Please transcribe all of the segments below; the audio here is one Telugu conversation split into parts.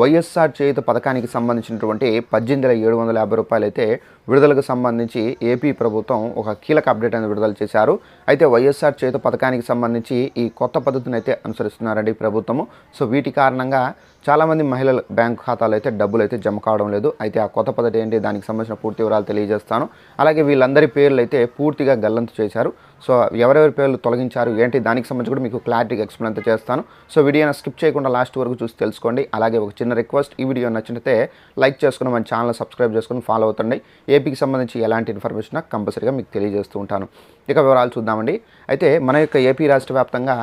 వైఎస్ఆర్ చేయుత పథకానికి సంబంధించినటువంటి పద్దెనిమిది వేల ఏడు వందల యాభై రూపాయలు అయితే విడుదలకు సంబంధించి ఏపీ ప్రభుత్వం ఒక కీలక అప్డేట్ అనేది విడుదల చేశారు. అయితే వైఎస్ఆర్ చేయుత పథకానికి సంబంధించి ఈ కొత్త పద్ధతిని అయితే అనుసరిస్తున్నారండి ప్రభుత్వము. సో వీటి కారణంగా చాలామంది మహిళల బ్యాంక్ ఖాతాలో అయితే డబ్బులు అయితే జమ కావడం లేదు. అయితే ఆ కొత్త పద్ధతి ఏంటి? దానికి సంబంధించిన పూర్తి వివరాలు తెలియజేస్తాను. అలాగే వీళ్ళందరి పేర్లు అయితే పూర్తిగా గల్లంతు చేశారు. సో ఎవరెవరి పేర్లు తొలగించారు ఏంటి దానికి సంబంధించి కూడా మీకు క్లారిటీగా ఎక్స్ప్లెయిన్ అంతా చేస్తాను. సో వీడియోని స్కిప్ చేయకుండా లాస్ట్ వరకు చూసి తెలుసుకోండి. అలాగే ఒక చిన్న రిక్వెస్ట్ ఈ వీడియో నచ్చినట్లయితే లైక్ చేసుకుని మన ఛానల్ సబ్స్క్రైబ్ చేసుకుని ఫాలో అవుతండి. ఏపీకి సంబంధించి ఎలాంటి ఇన్ఫర్మేషన్ కంపల్సరీగా మీకు తెలియజేస్తూ ఉంటాను. ఇక వివరాలు చూద్దామండి. అయితే మన యొక్క ఏపీ రాష్ట్ర వ్యాప్తంగా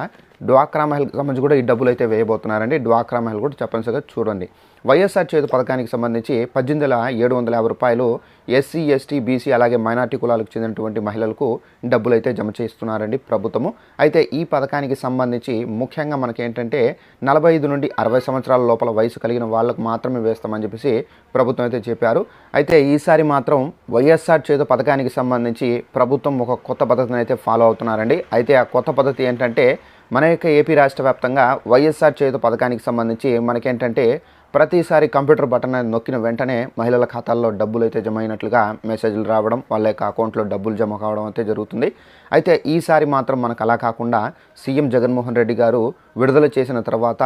డ్వాక్రా మహిళకు సంబంధించి కూడా ఈ డబ్బులు అయితే వేయబోతున్నారండి. డ్వాక్రా మహిళ కూడా తప్పనిసరిగా చూడండి. వైఎస్ఆర్ చేతు పథకానికి సంబంధించి పద్దెనిమిది వేల ఏడు వందల యాభై రూపాయలు ఎస్సీ ఎస్టీ బీసీ అలాగే మైనార్టీ కులాలకు చెందినటువంటి మహిళలకు డబ్బులు అయితే జమ చేస్తున్నారండి ప్రభుత్వము. అయితే ఈ పథకానికి సంబంధించి ముఖ్యంగా మనకి ఏంటంటే నలభై ఐదు నుండి అరవై సంవత్సరాల లోపల వయసు కలిగిన వాళ్ళకు మాత్రమే వేస్తామని చెప్పేసి ప్రభుత్వం అయితే చెప్పారు. అయితే ఈసారి మాత్రం వైఎస్ఆర్ చేతు పథకానికి సంబంధించి ప్రభుత్వం ఒక కొత్త పద్ధతిని అయితే ఫాలో అవుతున్నారండి. అయితే ఆ కొత్త పద్ధతి ఏంటంటే మన యొక్క ఏపీ రాష్ట్ర వ్యాప్తంగా వైఎస్ఆర్ చేతు పథకానికి సంబంధించి మనకేంటంటే ప్రతిసారి కంప్యూటర్ బటన్ అనేది నొక్కిన వెంటనే మహిళల ఖాతాల్లో డబ్బులు అయితే జమ అయినట్లుగా మెసేజ్లు రావడం వాళ్ళ యొక్క అకౌంట్లో డబ్బులు జమ కావడం అయితే జరుగుతుంది. అయితే ఈసారి మాత్రం మనకు అలా కాకుండా సీఎం జగన్మోహన్ రెడ్డి గారు విడుదల చేసిన తర్వాత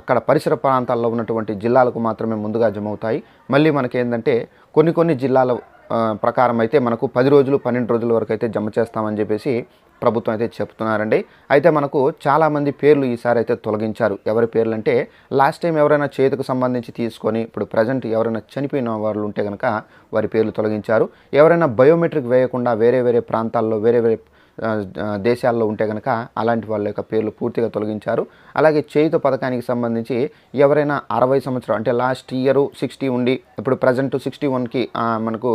అక్కడ పరిసర ప్రాంతాల్లో ఉన్నటువంటి జిల్లాలకు మాత్రమే ముందుగా జమ అవుతాయి. మళ్ళీ మనకేంటంటే కొన్ని కొన్ని జిల్లాల ప్రకారం అయితే మనకు పది రోజులు పన్నెండు రోజుల వరకు అయితే జమ చేస్తామని చెప్పేసి ప్రభుత్వం అయితే చెప్తున్నారండి. అయితే మనకు చాలామంది పేర్లు ఈసారి అయితే తొలగించారు. ఎవరి పేర్లు అంటే లాస్ట్ టైం ఎవరైనా చేతికి సంబంధించి తీసుకొని ఇప్పుడు ప్రజెంట్ ఎవరైనా చనిపోయిన వాళ్ళు ఉంటే కనుక వారి పేర్లు తొలగించారు. ఎవరైనా బయోమెట్రిక్ వేయకుండా వేరే వేరే ప్రాంతాల్లో వేరే వేరే దేశాల్లో ఉంటే కనుక అలాంటి వాళ్ళ యొక్క పేర్లు పూర్తిగా తొలగించారు. అలాగే చేయుత పథకానికి సంబంధించి ఎవరైనా అరవై సంవత్సరం అంటే లాస్ట్ ఇయర్ సిక్స్టీ ఉండి ఇప్పుడు ప్రజెంట్ సిక్స్టీ వన్కి మనకు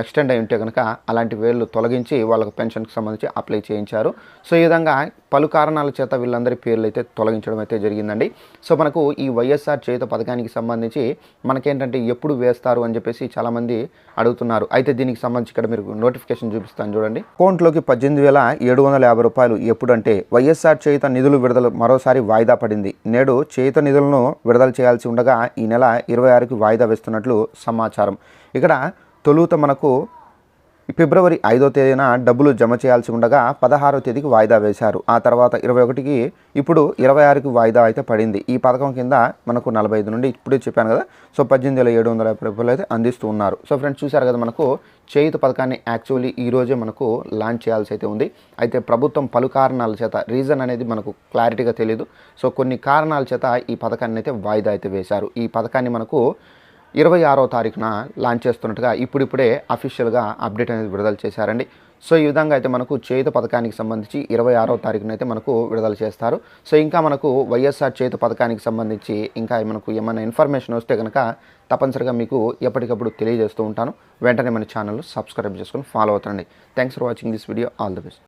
ఎక్స్టెండ్ అయి ఉంటే కనుక అలాంటి వేళ్ళు తొలగించి వాళ్ళకు పెన్షన్కి సంబంధించి అప్లై చేయించారు. సో ఈ విధంగా పలు కారణాల చేత వీళ్ళందరి పేర్లు అయితే తొలగించడం అయితే జరిగిందండి. సో మనకు ఈ వైఎస్ఆర్ చేత పథకానికి సంబంధించి మనకేంటంటే ఎప్పుడు వేస్తారు అని చెప్పేసి చాలామంది అడుగుతున్నారు. అయితే దీనికి సంబంధించి ఇక్కడ మీరు నోటిఫికేషన్ చూపిస్తాను చూడండి. అకౌంట్లోకి పద్దెనిమిది వేల ఏడు వందల యాభై రూపాయలు ఎప్పుడంటే వైఎస్ఆర్ చేయుత నిధులు విడుదల మరోసారి వాయిదా పడింది. నేడు చేయుత నిధులను విడుదల చేయాల్సి ఉండగా ఈ నెల ఇరవై ఆరుకి వాయిదా వేస్తున్నట్లు సమాచారం. ఇక్కడ తొలుత మనకు ఫిబ్రవరి ఐదో తేదీన డబ్బులు జమ చేయాల్సి ఉండగా పదహారో తేదీకి వాయిదా వేశారు. ఆ తర్వాత ఇరవై ఒకటికి ఇప్పుడు ఇరవై ఆరుకి వాయిదా అయితే పడింది. ఈ పథకం కింద మనకు నలభై ఐదు నుండి ఇప్పుడే చెప్పాను కదా సో పద్దెనిమిది వేల ఏడు వందల యాభై రూపాయలు అయితే అందిస్తూ ఉన్నారు. సో ఫ్రెండ్స్ చూశారు కదా మనకు చేయుత పథకాన్ని యాక్చువల్లీ ఈ రోజే మనకు లాంచ్ చేయాల్సి అయితే ఉంది. అయితే ప్రభుత్వం పలు కారణాల చేత రీజన్ అనేది మనకు క్లారిటీగా తెలియదు సో కొన్ని కారణాల చేత ఈ పథకాన్ని అయితే వాయిదా అయితే వేశారు. ఈ పథకాన్ని మనకు ఇరవై ఆరో తారీఖున లాంచ్ చేస్తున్నట్టుగా ఇప్పుడిప్పుడే అఫీషియల్గా అప్డేట్ అనేది విడుదల చేశారండి. సో ఈ విధంగా అయితే మనకు చేయుత పథకానికి సంబంధించి ఇరవై ఆరో తారీఖున అయితే మనకు విడుదల చేస్తారు. సో ఇంకా మనకు వైఎస్ఆర్ చేయుత పథకానికి సంబంధించి ఇంకా మనకు ఏమైనా ఇన్ఫర్మేషన్ వస్తే కనుక తప్పనిసరిగా మీకు ఎప్పటికప్పుడు తెలియజేస్తూ ఉంటాను. వెంటనే మన ఛానల్ సబ్స్క్రైబ్ చేసుకొని ఫాలో అవుతారండి thanks for watching this video all the best